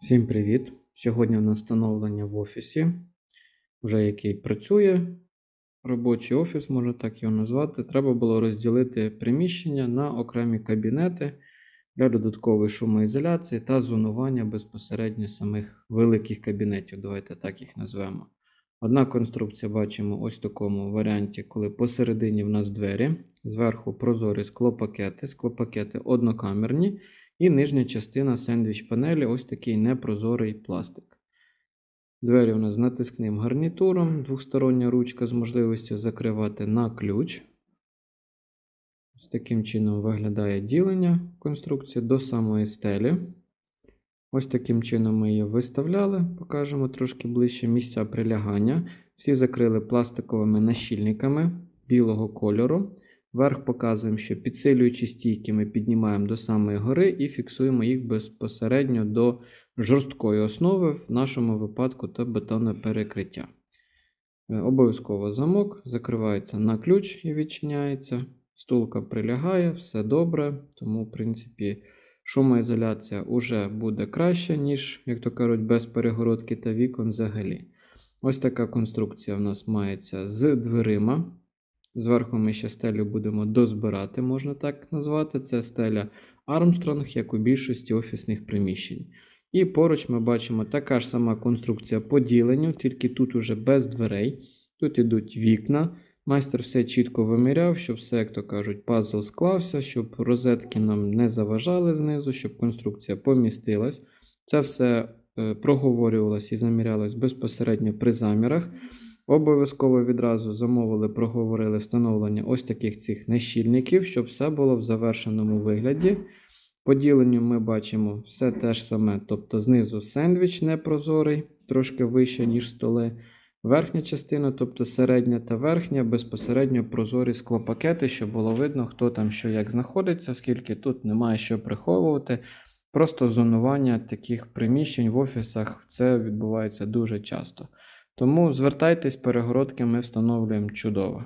Всім привіт! Сьогодні у нас встановлення в офісі, вже який працює. Робочий офіс, можна так його назвати. Треба було розділити приміщення на окремі кабінети для додаткової шумоізоляції та зонування безпосередньо самих великих кабінетів. Давайте так їх назвемо. Одна конструкція бачимо ось в такому варіанті, коли посередині в нас двері, зверху прозорі склопакети, склопакети однокамерні. І нижня частина сендвіч панелі ось такий непрозорий пластик. Двері у нас з натискним гарнітуром, двостороння ручка з можливістю закривати на ключ. Ось таким чином виглядає ділення конструкції до самої стелі. Ось таким чином ми її виставляли, покажемо трошки ближче місця прилягання. Всі закрили пластиковими нащільниками білого кольору. Верх показуємо, що підсилюючи стійки, ми піднімаємо до самої гори і фіксуємо їх безпосередньо до жорсткої основи, в нашому випадку то бетонне перекриття. Е, Обов'язково замок закривається на ключ і відчиняється. Стулка прилягає, все добре, тому, в принципі, шумоізоляція вже буде краще, ніж, як то кажуть, без перегородки та вікон взагалі. Ось така конструкція в нас мається з дверима. Зверху ми ще стелю будемо дозбирати, можна так назвати. Це стеля Armstrong, як у більшості офісних приміщень. І поруч ми бачимо така ж сама конструкція по діленню, тільки тут уже без дверей. Тут ідуть вікна. Майстер все чітко виміряв, щоб все, як то кажуть, пазл склався, щоб розетки нам не заважали знизу, щоб конструкція помістилась. Це все е, проговорювалось і замірялось безпосередньо при замірах. Обов'язково відразу замовили, проговорили встановлення ось таких цих нещільників, щоб все було в завершеному вигляді. По діленню ми бачимо все те ж саме, тобто знизу сендвіч непрозорий, трошки вище, ніж столи. Верхня частина, тобто середня та верхня, безпосередньо прозорі склопакети, щоб було видно, хто там що як знаходиться, оскільки тут немає що приховувати. Просто зонування таких приміщень в офісах це відбувається дуже часто. Тому звертайтесь, перегородки ми встановлюємо чудово.